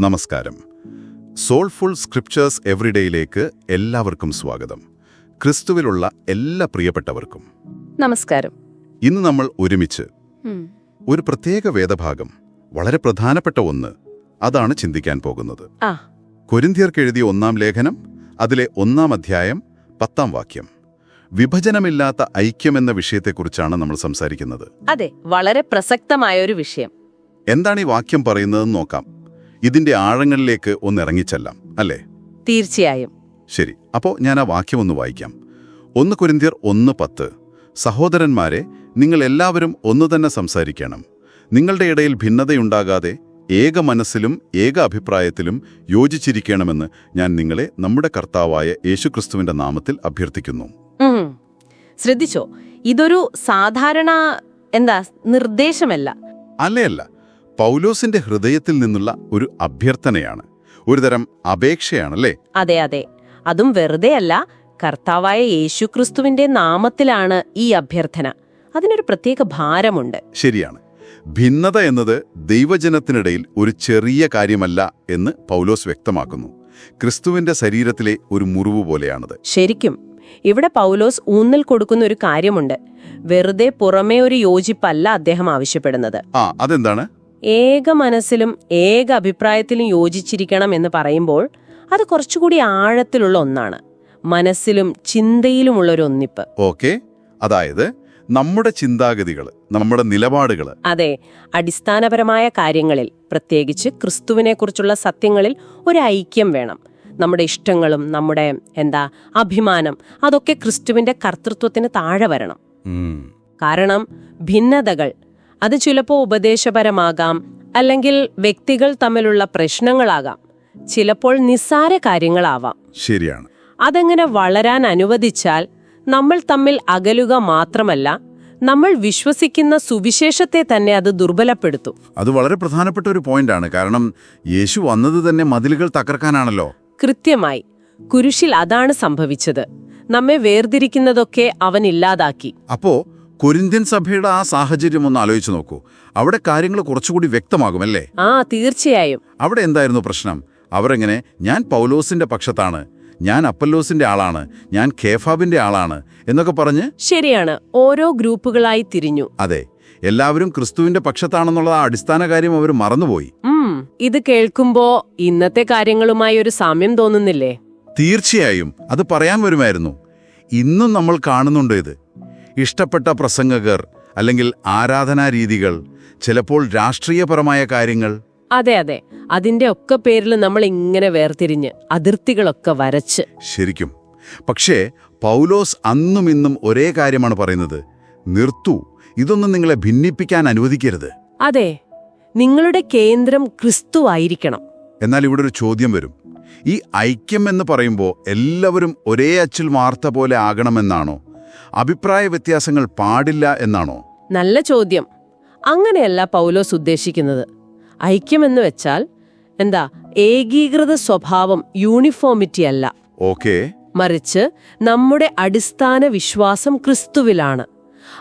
നമസ്കാരം. Soulful scriptures എവറിഡേയിലേക്ക് എല്ലാവർക്കും സ്വാഗതം. ക്രിസ്തുവിലുള്ള എല്ലാ പ്രിയപ്പെട്ടവർക്കും. നമസ്കാരം. ഇന്ന് നമ്മൾ ഒരുമിച്ച് ഒരു പ്രത്യേക വേദഭാഗം വളരെ പ്രധാനപ്പെട്ട ഒന്ന് അതാണ് ചിന്തിക്കാൻ പോകുന്നത്. കൊരിന്ത്യർക്ക് എഴുതിയ ഒന്നാം ലേഖനം അതിലെ ഒന്നാം അധ്യായം പത്താം വാക്യം. വിഭജനമില്ലാത്ത ഐക്യമെന്ന വിഷയത്തെക്കുറിച്ചാണ് നമ്മൾ സംസാരിക്കുന്നത്. അതെ വളരെ പ്രസക്തമായ ഒരു വിഷയം. എന്താണ് ഈ വാക്യം പറയുന്നതെന്ന് നോക്കാം. ഇതിന്റെ ആഴങ്ങളിലേക്ക് ഒന്ന് ഇറങ്ങിച്ചെല്ലാം അല്ലേ? തീർച്ചയായും. ശരി അപ്പോൾ ഞാൻ ആ വാക്യം ഒന്ന് വായിക്കാം. ഒന്ന് കുരിന്തിയർ ഒന്ന് പത്ത് സഹോദരന്മാരെ നിങ്ങൾ എല്ലാവരും ഒന്നു തന്നെ സംസാരിക്കണം. നിങ്ങളുടെ ഇടയിൽ ഭിന്നതയുണ്ടാകാതെ ഏക മനസ്സിലും ഏക അഭിപ്രായത്തിലും യോജിച്ചിരിക്കണമെന്ന് ഞാൻ നിങ്ങളെ നമ്മുടെ കർത്താവായ യേശുക്രിസ്തുവിന്റെ നാമത്തിൽ അഭ്യർത്ഥിക്കുന്നു. ശ്രദ്ധിച്ചോ? ഇതൊരു സാധാരണ എന്താ നിർദ്ദേശമല്ല. അല്ലയല്ല. പൗലോസിന്റെ ഹൃദയത്തിൽ നിന്നുള്ള ഒരു അഭ്യർത്ഥനയാണ്. ഒരുതരം അപേക്ഷയാണല്ലേ? അതെ അതെ. അതും വെറുതെയല്ല കർത്താവായ യേശുക്രിസ്തുവിന്റെ നാമത്തിലാണ് ഈ അഭ്യർത്ഥന. അതിനൊരു പ്രത്യേക ഭാരമുണ്ട്. ശരിയാണ്. ഭിന്നത എന്നത് ദൈവജനത്തിനിടയിൽ ഒരു ചെറിയ കാര്യമല്ല എന്ന് പൗലോസ് വ്യക്തമാക്കുന്നു. ക്രിസ്തുവിന്റെ ശരീരത്തിലെ ഒരു മുറിവ് പോലെയാണത്. ശരിക്കും ഇവിടെ പൗലോസ് ഊന്നൽ കൊടുക്കുന്ന ഒരു കാര്യമുണ്ട്. വെറുതെ പുറമേ ഒരു യോജിപ്പല്ല അദ്ദേഹം ആവശ്യപ്പെടുന്നത്. ആ അതെന്താണ്? ഏക മനസ്സിലും ഏക അഭിപ്രായത്തിലും യോജിച്ചിരിക്കണം എന്ന് പറയുമ്പോൾ അത് കുറച്ചുകൂടി ആഴത്തിലുള്ള ഒന്നാണ്. മനസ്സിലും ചിന്തയിലുമുള്ള ഒരു ഒന്നിപ്പ്. ഓക്കെ. അതായത് നമ്മുടെ ചിന്താഗതികൾ നമ്മുടെ നിലപാടുകൾ. അതെ. അടിസ്ഥാനപരമായ കാര്യങ്ങളിൽ പ്രത്യേകിച്ച് ക്രിസ്തുവിനെക്കുറിച്ചുള്ള സത്യങ്ങളിൽ ഒരു ഐക്യം വേണം. നമ്മുടെ ഇഷ്ടങ്ങളും നമ്മുടെ എന്താ അഭിമാനം അതൊക്കെ ക്രിസ്തുവിന്റെ കർത്തൃത്വത്തിന് താഴെ വരണം. കാരണം ഭിന്നതകൾ അത് ചിലപ്പോൾ ഉപദേശപരമാകാം അല്ലെങ്കിൽ വ്യക്തികൾ തമ്മിലുള്ള പ്രശ്നങ്ങളാകാം. ചിലപ്പോൾ നിസ്സാര കാര്യങ്ങളാവാം. ശരിയാണ്. അതെങ്ങനെ വളരാൻ അനുവദിച്ചാൽ നമ്മൾ തമ്മിൽ അകലുക മാത്രമല്ല നമ്മൾ വിശ്വസിക്കുന്ന സുവിശേഷത്തെ തന്നെ അത് ദുർബലപ്പെടുത്തും. അത് വളരെ പ്രധാനപ്പെട്ട ഒരു പോയിന്റാണ്. കാരണം യേശു വന്നത് തന്നെ മതിലുകൾ തകർക്കാനാണല്ലോ. കൃത്യമായി. കുരിശിൽ അതാണ് സംഭവിച്ചത്. നമ്മെ വേർതിരിക്കുന്നതൊക്കെ അവൻ ഇല്ലാതാക്കി. അപ്പോ കൊരിന്ത്യൻ സഭയുടെ ആ സാഹചര്യം ഒന്ന് ആലോചിച്ച് നോക്കൂ. അവിടെ കാര്യങ്ങൾ കുറച്ചുകൂടി വ്യക്തമാകും അല്ലേ? ആ തീർച്ചയായും. അവിടെ എന്തായിരുന്നു പ്രശ്നം? അവരെങ്ങനെ ഞാൻ പൗലോസിന്റെ പക്ഷത്താണ് ഞാൻ അപ്പല്ലോസിന്റെ ആളാണ് ഞാൻ കേഫാബിന്റെ ആളാണ് എന്നൊക്കെ പറഞ്ഞ് ശരിയാണ് ഓരോ ഗ്രൂപ്പുകളായി തിരിഞ്ഞു. അതെ എല്ലാവരും ക്രിസ്തുവിന്റെ പക്ഷത്താണെന്നുള്ള ആ അടിസ്ഥാന കാര്യം അവർ മറന്നുപോയി. ഇത് കേൾക്കുമ്പോ ഇന്നത്തെ കാര്യങ്ങളുമായി ഒരു സാമ്യം തോന്നുന്നില്ലേ? തീർച്ചയായും അത് പറയാൻ വരുമായിരുന്നു. ഇന്നും നമ്മൾ കാണുന്നുണ്ട് ഇത്. ഇഷ്ടപ്പെട്ട പ്രസംഗകർ അല്ലെങ്കിൽ ആരാധനാ രീതികൾ ചിലപ്പോൾ രാഷ്ട്രീയപരമായ കാര്യങ്ങൾ. അതെ അതെ. അതിന്റെ ഒക്കെ പേരിൽ നമ്മൾ ഇങ്ങനെ വേർതിരിഞ്ഞ് അതിർത്തികളൊക്കെ വരച്ച്. ശരിക്കും. പക്ഷേ പൗലോസ് അന്നും ഇന്നും ഒരേ കാര്യമാണ് പറയുന്നത്. നിർത്തു. ഇതൊന്നും നിങ്ങളെ ഭിന്നിപ്പിക്കാൻ അനുവദിക്കരുത്. അതെ. നിങ്ങളുടെ കേന്ദ്രം ക്രിസ്തു ആയിരിക്കണം. എന്നാൽ ഇവിടെ ഒരു ചോദ്യം വരും. ഈ ഐക്യം എന്ന് പറയുമ്പോൾ എല്ലാവരും ഒരേ അച്ചിൽ വാർത്ത പോലെ ആകണമെന്നാണോ? അഭിപ്രായ വ്യത്യാസങ്ങൾ പാടില്ല എന്നാണോ? നല്ല ചോദ്യം. അങ്ങനെയല്ല പൗലോസ് ഉദ്ദേശിക്കുന്നത്. ഐക്യമെന്ന് വെച്ചാൽ എന്താ ഏകീകൃത സ്വഭാവം യൂണിഫോമിറ്റി അല്ല. ഓക്കേ. മറിച്ച് നമ്മുടെ അടിസ്ഥാന വിശ്വാസം ക്രിസ്തുവിലാണ്.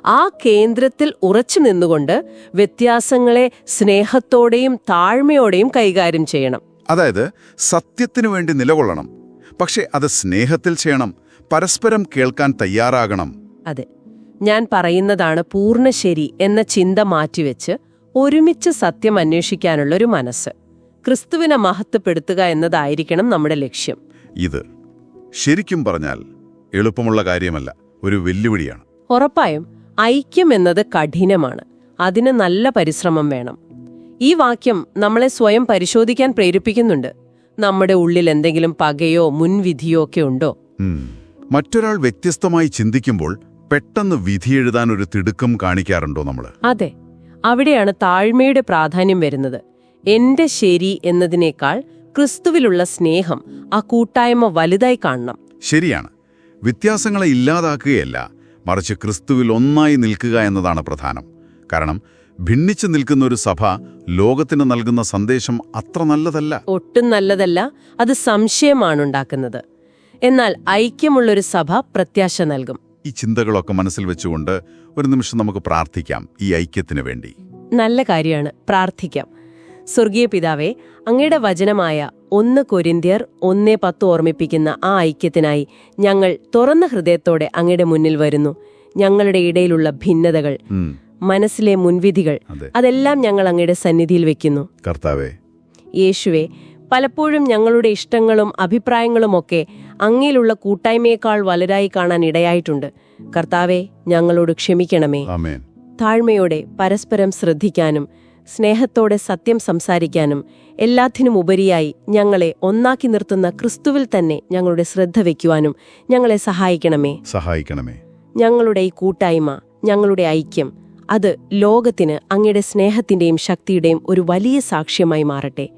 ആ കേന്ദ്രത്തിൽ ഉറച്ചു നിന്നുകൊണ്ട് വ്യത്യാസങ്ങളെ സ്നേഹത്തോടെയും താഴ്മയോടെയും കൈകാര്യം ചെയ്യണം. അതായത് സത്യത്തിനു വേണ്ടി നിലകൊള്ളണം. പക്ഷെ അത് സ്നേഹത്തിൽ ചെയ്യണം. പരസ്പരം കേൾക്കാൻ തയ്യാറാകണം. അതെ. ഞാൻ പറയുന്നതാണ് പൂർണ ശരി എന്ന ചിന്ത മാറ്റിവെച്ച് ഒരുമിച്ച് സത്യം അന്വേഷിക്കാനുള്ളൊരു മനസ്സ്. ക്രിസ്തുവിനെ മഹത്വപ്പെടുത്തുക എന്നതായിരിക്കണം നമ്മുടെ ലക്ഷ്യം. ഇത് ശരിക്കും പറഞ്ഞാൽ എളുപ്പമുള്ള കാര്യമല്ല ഒരു വെല്ലുവിളിയാണ്. ഉറപ്പായും ഐക്യം എന്നത് കഠിനമാണ്. അതിന് നല്ല പരിശ്രമം വേണം. ഈ വാക്യം നമ്മളെ സ്വയം പരിശോധിക്കാൻ പ്രേരിപ്പിക്കുന്നുണ്ട്. നമ്മുടെ ഉള്ളിൽ എന്തെങ്കിലും പകയോ മുൻവിധിയോ ഒക്കെ ഉണ്ടോ. മറ്റൊരാൾ വ്യത്യസ്തമായി ചിന്തിക്കുമ്പോൾ പെട്ടെന്ന് വിധിയെഴുതാൻ ഒരു തിടുക്കം കാണിക്കാറുണ്ടോ നമ്മൾ അതെ. അവിടെയാണ് താഴ്മയുടെ പ്രാധാന്യം വരുന്നത്. എന്റെ ശരി എന്നതിനേക്കാൾ ക്രിസ്തുവിലുള്ള സ്നേഹം ആ കൂട്ടായ്മ വലുതായി കാണണം. ശരിയാണ്. വ്യത്യാസങ്ങളെ ഇല്ലാതാക്കുകയല്ല മറിച്ച് ക്രിസ്തുവിൽ ഒന്നായി നിൽക്കുക എന്നതാണ് പ്രധാനം. കാരണം ഭിന്നിച്ചു നിൽക്കുന്ന ഒരു സഭ ലോകത്തിന് നൽകുന്ന സന്ദേശം അത്ര നല്ലതല്ല. ഒട്ടും നല്ലതല്ല അത് സംശയമാണുണ്ടാക്കുന്നത് എന്നാൽ ഐക്യമുള്ളൊരു സഭ പ്രത്യാശ നൽകും. ഈ ചിന്തകളൊക്കെ മനസ്സിൽ വെച്ചുകൊണ്ട് ഒരു നിമിഷം നമുക്ക് പ്രാർത്ഥിക്കാം ഈ ഐക്യത്തിന് വേണ്ടി. നല്ല കാര്യമാണ്. പ്രാർത്ഥിക്കാം. സ്വർഗീയ പിതാവെ അങ്ങയുടെ വചനമായ ഒന്ന് കൊരിന്ത്യർ ഒന്നേ പത്ത് ഓർമ്മിപ്പിക്കുന്ന ആ ഐക്യത്തിനായി ഞങ്ങൾ തുറന്ന ഹൃദയത്തോടെ അങ്ങയുടെ മുന്നിൽ വരുന്നു. ഞങ്ങളുടെ ഇടയിലുള്ള ഭിന്നതകൾ മനസ്സിലെ മുൻവിധികൾ അതെല്ലാം ഞങ്ങൾ അങ്ങയുടെ സന്നിധിയിൽ വെക്കുന്നു. കർത്താവേ. യേശുവെ പലപ്പോഴും ഞങ്ങളുടെ ഇഷ്ടങ്ങളും അഭിപ്രായങ്ങളുമൊക്കെ അങ്ങയിലുള്ള കൂട്ടായ്മയേക്കാൾ വലുതായി കാണാൻ ഇടയായിട്ടുണ്ട്. കർത്താവെ ഞങ്ങളോട് ക്ഷമിക്കണമേ. താഴ്മയോടെ പരസ്പരം ശ്രദ്ധിക്കാനും സ്നേഹത്തോടെ സത്യം സംസാരിക്കാനും എല്ലാത്തിനും ഉപരിയായി ഞങ്ങളെ ഒന്നാക്കി നിർത്തുന്ന ക്രിസ്തുവിൽ തന്നെ ഞങ്ങളുടെ ശ്രദ്ധ വയ്ക്കുവാനും ഞങ്ങളെ സഹായിക്കണമേ. സഹായിക്കണമേ. ഞങ്ങളുടെ ഈ കൂട്ടായ്മ ഞങ്ങളുടെ ഐക്യം അത് ലോകത്തിന് അങ്ങയുടെ സ്നേഹത്തിന്റെയും ശക്തിയുടെയും ഒരു വലിയ സാക്ഷ്യമായി മാറട്ടെ.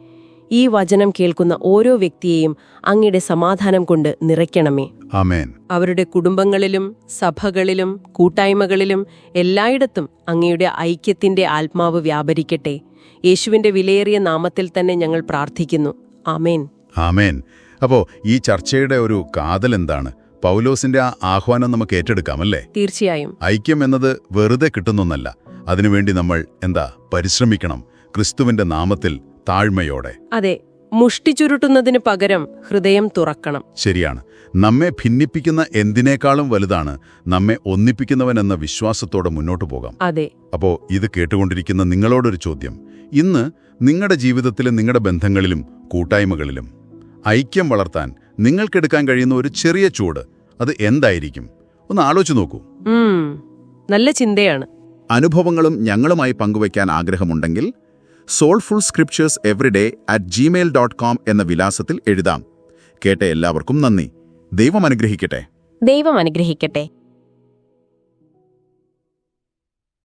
ഈ വചനം കേൾക്കുന്ന ഓരോ വ്യക്തിയെയും അങ്ങയുടെ സമാധാനം കൊണ്ട് നിറയ്ക്കണമേ. ആമേൻ. അവരുടെ കുടുംബങ്ങളിലും സഭകളിലും കൂട്ടായ്മകളിലും എല്ലായിടത്തും അങ്ങയുടെ ഐക്യത്തിന്റെ ആത്മാവ് വ്യാപരിക്കട്ടെ. യേശുവിന്റെ വിലയേറിയ നാമത്തിൽ തന്നെ ഞങ്ങൾ പ്രാർത്ഥിക്കുന്നു. ആമേൻ. ആമേൻ. അപ്പോ ഈ ചർച്ചയുടെ ഒരു കാതൽ എന്താണ്? പൗലോസിന്റെ ആ ആഹ്വാനം നമുക്ക് ഏറ്റെടുക്കാം അല്ലേ തീർച്ചയായും. ഐക്യം എന്നത് വെറുതെ കിട്ടുന്നൊന്നല്ല. അതിനുവേണ്ടി നമ്മൾ എന്താ? പരിശ്രമിക്കണം. ക്രിസ്തുവിന്റെ നാമത്തിൽ താഴ്മയോടെ. അതെ മുഷ്ടി ചുരുട്ടുന്നതിന് പകരം ഹൃദയം തുറക്കണം. ശരിയാണ്. നമ്മെ ഭിന്നിപ്പിക്കുന്ന എന്തിനേക്കാളും വലുതാണ് നമ്മെ ഒന്നിപ്പിക്കുന്നവൻ എന്ന വിശ്വാസത്തോടെ മുന്നോട്ട് പോകാം. അതെ. അപ്പോ ഇത് കേട്ടുകൊണ്ടിരിക്കുന്ന നിങ്ങളോടൊരു ചോദ്യം. ഇന്ന് നിങ്ങളുടെ ജീവിതത്തിലും നിങ്ങളുടെ ബന്ധങ്ങളിലും കൂട്ടായ്മകളിലും ഐക്യം വളർത്താൻ നിങ്ങൾക്കെടുക്കാൻ കഴിയുന്ന ഒരു ചെറിയ ചൂട് അത് എന്തായിരിക്കും? ഒന്ന് ആലോചിച്ചു നോക്കൂ. നല്ല ചിന്തയാണ്. അനുഭവങ്ങളും ഞങ്ങളുമായി പങ്കുവയ്ക്കാൻ ആഗ്രഹമുണ്ടെങ്കിൽ soulful scripters everyday at Gmail dot com എന്ന വിലാസത്തിൽ എഴുതാം. കേട്ട എല്ലാവർക്കും നന്ദി. ദൈവം അനുഗ്രഹിക്കട്ടെ. ദൈവം അനുഗ്രഹിക്കട്ടെ.